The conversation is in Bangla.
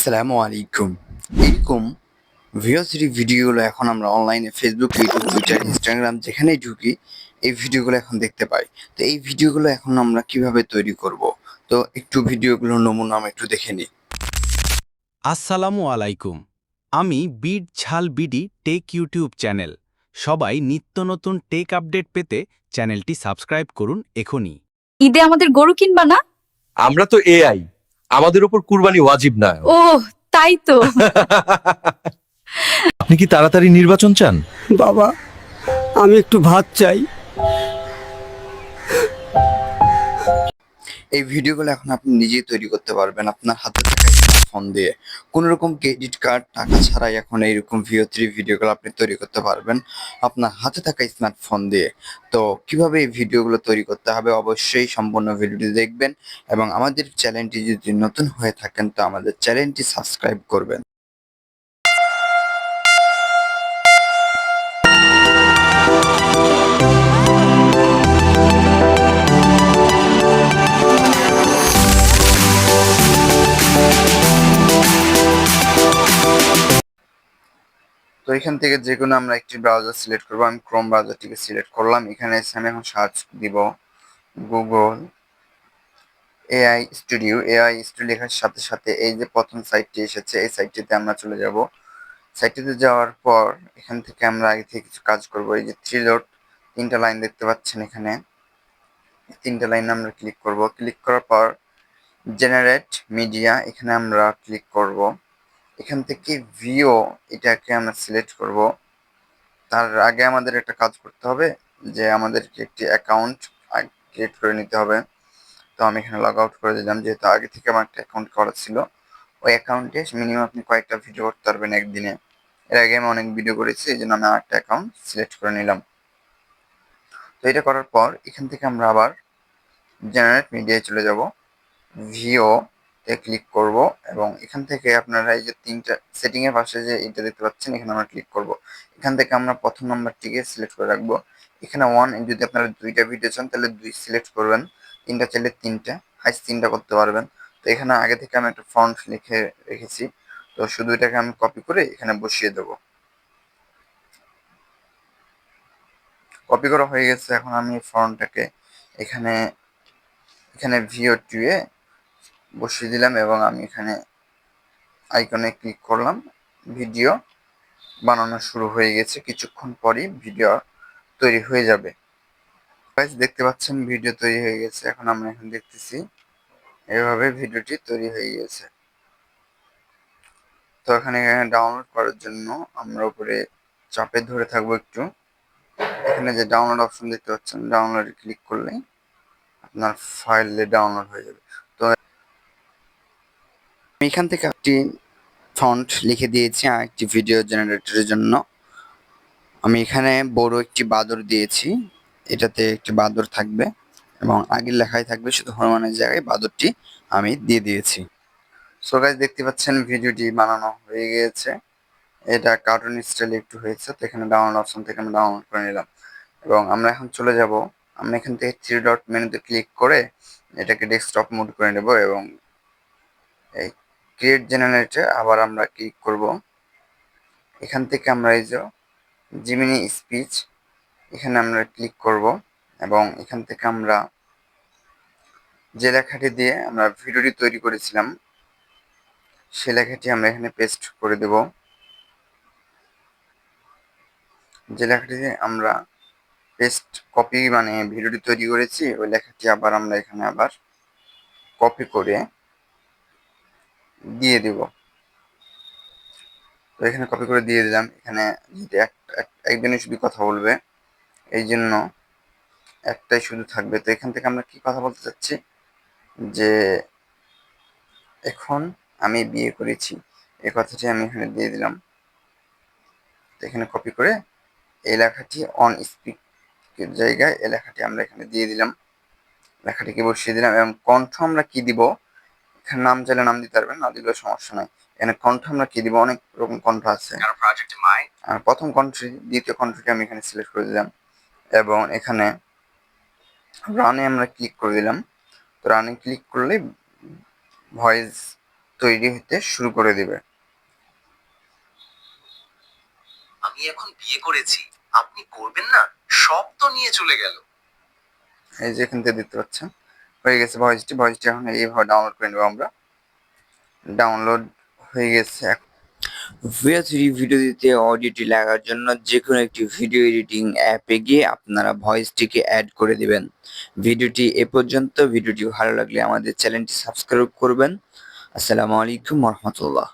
আসসালামু আলাইকুম। এরকম ভিওসিটি ভিডিওগুলো এখন আমরা অনলাইনে ফেসবুক ইউটিউব টুইটার ইনস্টাগ্রাম যেখানেই ঢুকি এই ভিডিওগুলো এখন দেখতে পাই। তো এই ভিডিওগুলো এখন আমরা কীভাবে তৈরি করব? তো একটু ভিডিওগুলো নমুনা আমরা একটু দেখে নিই। আসসালামু আলাইকুম। আমি বিড ঝাল বিডি টেক ইউটিউব চ্যানেল। সবাই নিত্য নতুন টেক আপডেট পেতে চ্যানেলটি সাবস্ক্রাইব করুন এখনই। ঈদে আমাদের গরু কিনবা না? আমরা তো এআই আমাদের উপর কুরবানি ওয়াজিব না। ও তাই তো। আপনি কি তাড়াতাড়ি নির্বাচন চান? বাবা আমি একটু ভাত চাই। এই ভিডিওগুলো এখন আপনি নিজেই তৈরি করতে পারবেন আপনার হাতে থাকা ফোন দিয়ে। কোনো রকম ক্রেডিট কার্ড টাকা ছাড়াই এখন এইরকম ভিও থ্রি ভিডিওগুলো আপনি তৈরি করতে পারবেন আপনার হাতে থাকা স্মার্টফোন দিয়ে। তো কীভাবে এই ভিডিওগুলো তৈরি করতে হবে অবশ্যই সম্পূর্ণ ভিডিওটি দেখবেন এবং আমাদের চ্যানেলটি যদি নতুন হয়ে থাকেন, তো আমাদের চ্যানেলটি সাবস্ক্রাইব করবেন। তো এখান থেকে যে কোনো আমরা একটি ব্রাউজার সিলেক্ট করব। আমি ক্রোম ব্রাউজারটিকে সিলেক্ট করলাম। এখানে এসে আমি এখন সার্চ দিব। Google AI studio AI studio লেখার সাথে সাথে এই যে প্রথম সাইটটি এসেছে, এই সাইটটিতে আমরা চলে যাব। সাইটটিতে যাওয়ার পর এখান থেকে আমরা আগে থেকে কিছু কাজ করব। এই যে থ্রি ডট তিনটা লাইন দেখতে পাচ্ছেন এখানে। তিনটা লাইন আমরা ক্লিক করব। ক্লিক করার পর জেনারেট মিডিয়া এখানে আমরা ক্লিক করব। এখান থেকে ভিও এটাকে আমরা সিলেক্ট করব। তার আগে আমাদের একটা কাজ করতে হবে, যে আমাদেরকে একটি অ্যাকাউন্ট ক্রিয়েট করে নিতে হবে। তো আমি এখানে লগ আউট করে দিলাম, যেহেতু আগে থেকে আমার একটা অ্যাকাউন্ট করা ছিল। ওই অ্যাকাউন্টে মিনিমাম আপনি কয়েকটা ভিডিও করতে পারবেন একদিনে। এর আগে আমি অনেক ভিডিও করেছি এই জন্য আমি একটা অ্যাকাউন্ট সিলেক্ট করে নিলাম। তো এটা করার পর, এখান থেকে আমরা আবার জেনারেট মিডিয়ায় চলে যাব। ভিও তে ক্লিক করব এবং এখান থেকে আপনারা এই যে তিনটা সেটিং এর পাশে যে এটা দেখতে পাচ্ছেন, এখানে আমরা ক্লিক করব। এখান থেকে আমরা প্রথম নাম্বারটিকে সিলেক্ট করে রাখব। এখানে ওয়ান যদি আপনারা দুইটা ভিডিও চান, তাহলে দুই সিলেক্ট করবেন। তিনটা চাইলে তিনটা হাইস তিনটা করতে পারবেন। তো এখানে আগে থেকে আমি একটা ফন্ট লিখে রেখেছি। তো শুধু এটাকে আমি কপি করে এখানে বসিয়ে দেব। কপি করা হয়ে গেছে। এখন আমি ফন্টটাকে এখানে এখানে ভিও টুয়ে বসিয়ে দিলাম এবং আমি এখানে আইকনে ক্লিক করলাম। ভিডিও বানানো শুরু হয়ে গেছে। কিছুক্ষণ পরই ভিডিও তৈরি হয়ে যাবে। দেখতে পাচ্ছেন ভিডিও তৈরি হয়ে গেছে। এখন আমরা এখন দেখতেছি এভাবে ভিডিওটি তৈরি হয়ে গেছে। তো এখানে ডাউনলোড করার জন্য আমরা উপরে চাপে ধরে থাকব একটু। এখানে যে ডাউনলোড অপশন দেখতে পাচ্ছেন ডাউনলোডে ক্লিক করলেই আপনার ফাইলে ডাউনলোড হয়ে যাবে। এখান থেকে একটি ফন্ট লিখে দিয়েছি একটি ভিডিও জেনারেটরের জন্য। আমি এখানে বড় একটি বাদর দিয়েছি। এটাতে একটি বাদর থাকবে এবং আগের লেখায় থাকবে শুধু হনুমানের জায়গায় বাদরটি আমি দিয়ে দিয়েছি। সো গাইজ দেখতে পাচ্ছেন ভিডিওটি বানানো হয়ে গিয়েছে। এটা কার্টুন স্টাইল একটু হয়েছে, তো এখানে ডাউনলোড অপশন থেকে আমি ডাউনলোড করে নিলাম। এবং আমরা এখন চলে যাব। আমরা এখান থেকে থ্রি ডট মেনুতে ক্লিক করে এটাকে ডেস্কটপ মোড করে নেব এবং এই ক্রিয়েট জেনারেটে আবার আমরা ক্লিক করব। এখান থেকে আমরা এই যে জিমিনি স্পিচ এখানে আমরা ক্লিক করব এবং এখান থেকে আমরা যে লেখাটি দিয়ে আমরা ভিডিওটি তৈরি করেছিলাম, সে লেখাটি আমরা এখানে পেস্ট করে দেব। যে লেখাটি আমরা পেস্ট কপি মানে ভিডিওটি তৈরি করেছি, ওই লেখাটি আবার আমরা এখানে আবার কপি করে দিয়ে দিব। তো এখানে কপি করে দিয়ে দিলাম। এখানে একজনই শুধু কথা বলবে এই জন্য একটাই শুধু থাকবে। তো এখান থেকে আমরা কি কথা বলতে চাচ্ছি? যে এখন আমি বিয়ে করেছি এই কথাটি আমি এখানে দিয়ে দিলাম। তো এখানে কপি করে এই লেখাটি অন স্পিক জায়গায় এই লেখাটি আমরা এখানে দিয়ে দিলাম। লেখাটিকে বসিয়ে দিলাম এবং কণ্ঠ আমরা কি দিব? নাম চাইলে নাম দিতে পারবেন না দিলেও সমস্যা নাই। এখানে কণ্ঠ আমরা কি দিব? অনেক রকম কণ্ঠ আছে। প্রথম কণ্ঠটি দ্বিতীয় কণ্ঠটি আমি এখানে সিলেক্ট করে দিলাম। এবং এখানে রানে আমরা ক্লিক করে দিলাম। তো রানে ক্লিক করলে ভয়েস তৈরি হতে শুরু করে দিবে। আমি এখন বিয়ে করেছি আপনি করবেন না? সব তো নিয়ে চলে গেল। এই যে এখান থেকে দেখতে পাচ্ছেন। হয়ে গেছে ভয়েসটি ভয়েসটি এখন এইভাবে ডাউনলোড করে নেব আমরা। ডাউনলোড হয়ে গেছে ভিএস ভিডিও দিতে অডিওটি লাগার জন্য যে কোনো একটি ভিডিও এডিটিং অ্যাপে গিয়ে আপনারা ভয়েসটিকে অ্যাড করে দেবেন। ভিডিওটি এ পর্যন্ত, ভিডিওটি ভালো লাগলে আমাদের চ্যানেলটি সাবস্ক্রাইব করবেন। আসসালামু আলাইকুম রহমতুল্লাহ।